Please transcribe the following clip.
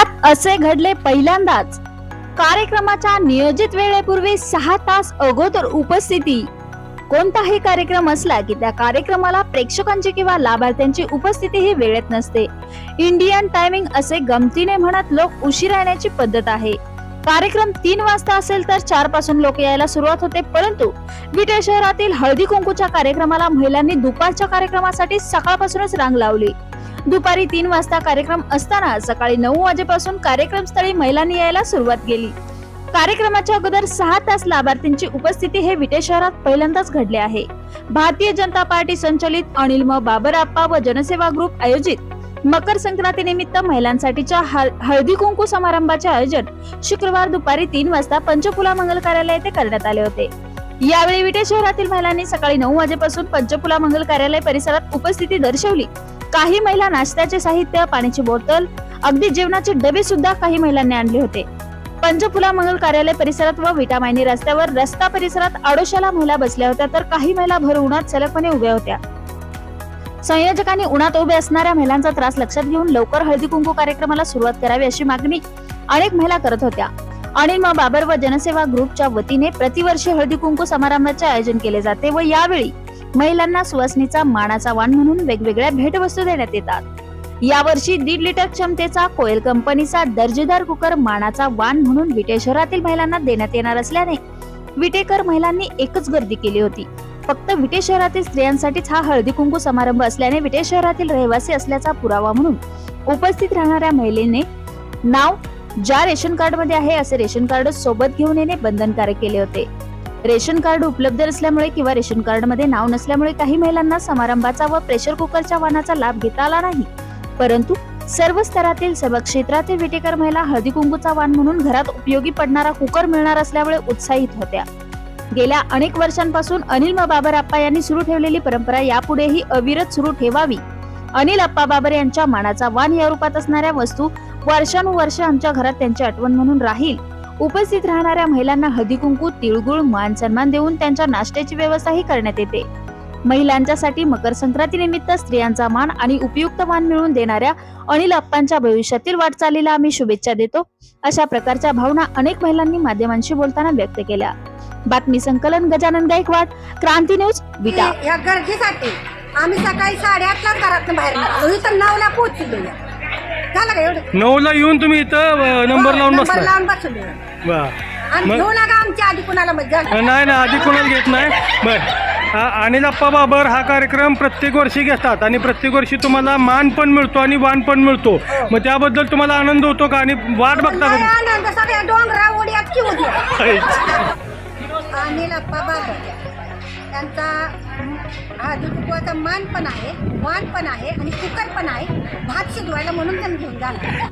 पुण्यात असे घडले पहिल्यांदाच. कार्यक्रमाच्या नियोजित वेळेपूर्वी सहा तास अगोदर उपस्थिती. कोणताही कार्यक्रम असला की त्या कार्यक्रमाला प्रेक्षकांची किंवा लाभार्थ्यांची उपस्थिती ही वेळेत नसते. इंडियन टायमिंग असे गमतीने म्हणत लोक उशीर येण्याची पद्धत आहे. कार्यक्रम तीन वाजता असेल तर चारपासून लोक यायला सुरुवात होते परंतु विटे शहरातील हळदी कुंकूच्या कार्यक्रमाला महिलांनी दुपारच्या कार्यक्रमासाठी सकाळपासूनच रांग लावली. दुपारी तीन वाजता कार्यक्रम असताना सकाळी नऊ वाजेपासून कार्यक्रम स्थळी महिलांनी यायला सुरुवात केली. कार्यक्रमाच्या अगोदर सहा तास लाभार्थींची उपस्थिती हे विटे शहरात पहिल्यांदाच घडले आहे. भारतीय जनता पार्टी संचलित अनिल म बाबरप्पा व जनसेवा ग्रुप आयोजित मकर संक्रांती निमित्त महिलांसाठीच्या हळदी कुंकू समारंभाचे आयोजन शुक्रवार दुपारी तीन वाजता पंचफुला मंगल कार्यालय येथे करण्यात आले होते. यावेळी विटे शहरातील महिलांनी सकाळी नऊ वाजेपासून पंचफुला मंगल कार्यालय परिसरात उपस्थिती दर्शवली. काही महिला नाश्त्याचे साहित्य पाण्याची बोतल अगदी जेवणाचे डबे सुद्धा काही महिलांनी आणले होते. पंचफुला मंगल कार्यालय परिसरात व विटामायनी रस्त्यावर रस्ता परिसरात आडोशाला महिला बसल्या होत्या तर काही महिला भर उन्हात सलगपणे उभ्या होत्या. संयोजकांनी उन्हात उभे असणाऱ्या महिलांचा त्रास लक्षात घेऊन लवकर हळदी कुंकू कार्यक्रमाला सुरुवात करावी अशी मागणी अनेक महिला करत होत्या. अनिल बाबर व जनसेवा ग्रुपच्या वतीने प्रतिवर्षी हळदी कुंकू समारंभाचे आयोजन केले जाते व यावेळी महिलांना सुवासनीचा मानाचा वाण म्हणून वेगवेगळ्या भेटवस्तू देण्यात येतात. यावर्षी दीड लिटर क्षमतेचा कोयल कंपनीचा दर्जेदार कुकर मानाचा वाण म्हणून विटे शहरातील महिलांना देण्यात येणार असल्याने विटेकर महिलांनी एकच गर्दी केली होती. फक्त विटे शहरातील स्त्रियांसाठीच हा हळदी कुंकू समारंभ असल्याने विटे शहरातील रहिवासी असल्याचा पुरावा म्हणून उपस्थित राहणाऱ्या महिलेने नाव ज्या रेशन कार्डमध्ये आहे असे रेशन कार्ड सोबत घेऊन येणे बंधनकारक केले होते. रेशन कार्ड उपलब्ध नसल्यामुळे किंवा रेशन कार्डमध्ये नाव नसल्यामुळे काही महिलांना समारंभाचा व प्रेशर कुकरच्या वाहनाचा लाभ घेता आला नाही. परंतु सर्व स्तरातील सर्व क्षेत्रातील विटेकर महिला हळदी कुंकूचा वाण म्हणून घरात उपयोगी पडणारा कुकर मिळणार असल्यामुळे उत्साहित होत्या. गेल्या अनेक वर्षांपासून अनिल म बाबर आप्पा यांनी सुरू ठेवलेली परंपरा यापुढेही अविरत सुरू ठेवावी. अनिल अप्पा बाबर यांच्या मानाचा वाण या रूपात असणाऱ्या वस्तू वर्षानुवर्ष आमच्या घरात त्यांची आठवण म्हणून राहील. उपस्थित राहणाऱ्या महिलांना हळदीकुंकू तिळगुळ मान सन्मान देऊन त्यांच्या नाश्त्याची व्यवस्थाही करण्यात येते. महिलांच्यासाठी मकर संक्रांती निमित्त स्त्रियांचा मान आणि उपयुक्त मान मिळवून देणाऱ्या अनिल अप्पांच्या भविष्यातील वाटचालीला आम्ही शुभेच्छा देतो. अशा प्रकारच्या भावना अनेक महिलांनी माध्यमांशी बोलताना व्यक्त केल्या. बातमी संकलन गजानन गायकवाड क्रांती न्यूज विटा. या गर्दीसाठी आम्ही सकाळी साडेआठलाच घरातून बाहेर नऊला पोहोचलो. झालं का एवढं? नऊला येऊन तुम्ही इथं अ, नंबर लावून नंबर बसला. लावून बसलो. वा. आणि मग- घेऊ नका आमच्या आधी कुणाला मग जा. नाही ना आधी कोणाला घेत नाही. बर. अनिल अप्पा बाबर हा कार्यक्रम प्रत्येक वर्षी घेतात. आणि प्रत्येक वर्षी तुम्हाला मान पण मिळतो आणि वाण पण मिळतो. मग त्याबद्दल तुम्हाला आनंद होतो का? आणि वाट बघता नाही का आनंद सगळ्या डोंगरा उड्यात? अनिल अप्पा बाबर त्यांचा हा दुधुकवाचा मान पण आहे वाण पण आहे आणि कुकर पण आहे. भात शिजवायला म्हणून त्यांनी घेऊन जाणार.